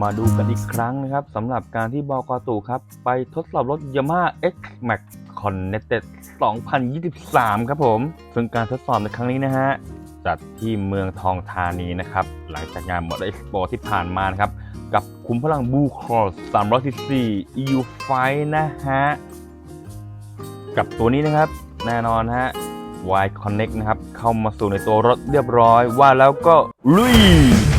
มาดูกันอีกครั้งนะครับสำหรับการที่บกตู่ครับ ไปทดสอบรถ Yamaha X Max Connected 2023 ครับผม ซึ่งการทดสอบในครั้งนี้นะฮะ จัดที่เมืองทองธานีนะครับ หลังจากงาน Motor Expo ที่ผ่านมานะครับ กับคุมพลัง Blue Cross 314 EU Five นะฮะ กับตัวนี้นะครับ แน่นอนฮะ Y Connect นะครับ เข้ามาสู่ในตัวรถเรียบร้อยว่าแล้วก็ลุย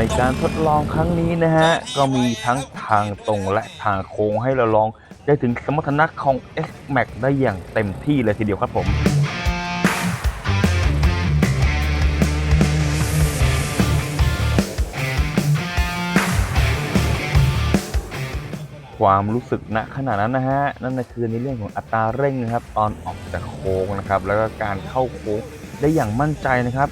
ในการทดลองครั้งนี้นะฮะ ก็มีทั้งทางตรงและทางโค้งให้เราลองได้ถึงสมรรถนะของ S Max ได้อย่างเต็มที่เลยทีเดียวครับผมความรู้สึกณขณะนั้นนะฮะ นั่นคือในเรื่องของอัตราเร่งนะครับ ตอนออกจากโค้งนะครับ แล้วก็การเข้าโค้งได้อย่างมั่นใจนะครับ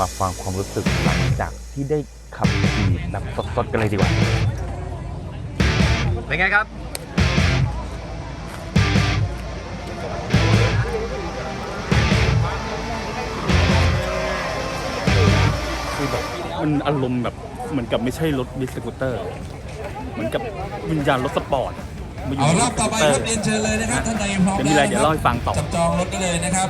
มาฟังความรู้สึกหลังจากที่ได้ขับขี่แบบสดๆกันเลยดีกว่า เป็นไงครับ คือแบบมันอารมณ์แบบเหมือนกับไม่ใช่รถบิสกูตเตอร์ เหมือนกับวิญญาณรถสปอร์ตมาอยู่เอาในรอบต่อไปสกูตเตอครับเรียนเชิญเลยนะครับท่านใดพร้อมเดี๋ยวมีอะไรเดี๋ยวเล่าให้ฟังต่อจับจองรถได้เลยนะครับ